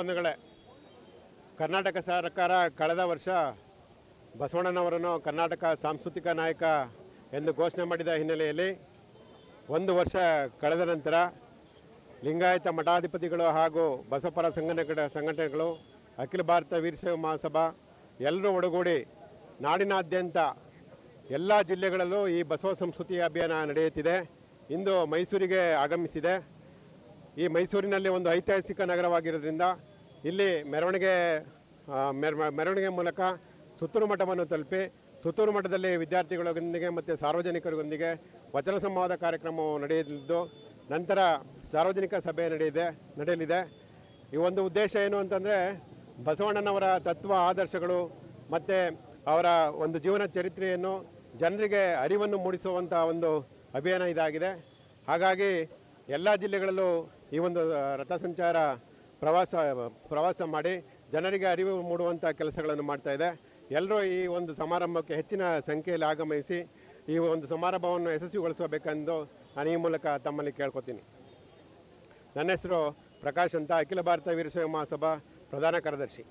ಬಂಧುಗಳೇ, ಕರ್ನಾಟಕ ಸರ್ಕಾರ ಕಳೆದ ವರ್ಷ ಬಸವಣ್ಣನವರನ್ನು ಕರ್ನಾಟಕ ಸಾಂಸ್ಕೃತಿಕ ನಾಯಕ ಎಂದು ಘೋಷಣೆ ಮಾಡಿದ ಹಿನ್ನೆಲೆಯಲ್ಲಿ ಒಂದು ವರ್ಷ ಕಳೆದ ನಂತರ ಲಿಂಗಾಯತ ಮಠಾಧಿಪತಿಗಳು ಹಾಗೂ ಬಸವಪರ ಸಂಘಟನೆ ಸಂಘಟನೆಗಳು, ಅಖಿಲ ಭಾರತ ವೀರಶೈವ ಮಹಾಸಭಾ ಎಲ್ಲರೂ ಒಡಗೂಡಿ ನಾಡಿನಾದ್ಯಂತ ಎಲ್ಲ ಜಿಲ್ಲೆಗಳಲ್ಲೂ ಈ ಬಸವ ಸಂಸ್ಕೃತಿ ಅಭಿಯಾನ ನಡೆಯುತ್ತಿದೆ. ಇಂದು ಮೈಸೂರಿಗೆ ಆಗಮಿಸಿದೆ. ಈ ಮೈಸೂರಿನಲ್ಲಿ ಒಂದು ಐತಿಹಾಸಿಕ ನಗರವಾಗಿರೋದ್ರಿಂದ ಇಲ್ಲಿ ಮೆರವಣಿಗೆ ಮೆರವಣಿಗೆ ಮೂಲಕ ಸುತ್ತೂರು ಮಠವನ್ನು ತಲುಪಿ ಸುತ್ತೂರು ಮಠದಲ್ಲಿ ವಿದ್ಯಾರ್ಥಿಗಳೊಂದಿಗೆ ಮತ್ತು ಸಾರ್ವಜನಿಕರಿಗೊಂದಿಗೆ ವಚನ ಸಂವಾದ ಕಾರ್ಯಕ್ರಮವು ನಡೆಯಲಿದ್ದು, ನಂತರ ಸಾರ್ವಜನಿಕ ಸಭೆ ನಡೆಯಿದೆ, ನಡೆಯಲಿದೆ. ಈ ಒಂದು ಉದ್ದೇಶ ಏನು ಅಂತಂದರೆ ಬಸವಣ್ಣನವರ ತತ್ವ, ಆದರ್ಶಗಳು ಮತ್ತು ಅವರ ಒಂದು ಜೀವನ ಚರಿತ್ರೆಯನ್ನು ಜನರಿಗೆ ಅರಿವನ್ನು ಮೂಡಿಸುವಂಥ ಒಂದು ಅಭಿಯಾನ ಇದಾಗಿದೆ. ಹಾಗಾಗಿ ಎಲ್ಲ ಜಿಲ್ಲೆಗಳಲ್ಲೂ ಈ ಒಂದು ರಥ ಸಂಚಾರ ಪ್ರವಾಸ ಪ್ರವಾಸ ಮಾಡಿ ಜನರಿಗೆ ಅರಿವು ಮೂಡುವಂಥ ಕೆಲಸಗಳನ್ನು ಮಾಡ್ತಾ ಇದೆ. ಎಲ್ಲರೂ ಈ ಒಂದು ಸಮಾರಂಭಕ್ಕೆ ಹೆಚ್ಚಿನ ಸಂಖ್ಯೆಯಲ್ಲಿ ಆಗಮಿಸಿ ಈ ಒಂದು ಸಮಾರಂಭವನ್ನು ಯಶಸ್ವಿಗೊಳಿಸಬೇಕೆಂದು ನಾನು ಈ ಮೂಲಕ ತಮ್ಮಲ್ಲಿ ಕೇಳ್ಕೊತೀನಿ. ನನ್ನ ಹೆಸರು ಪ್ರಕಾಶ್ ಅಂತ. ಅಖಿಲ ಭಾರತ ವೀರಶೈವ ಮಹಾಸಭಾ ಪ್ರಧಾನ ಕಾರ್ಯದರ್ಶಿ.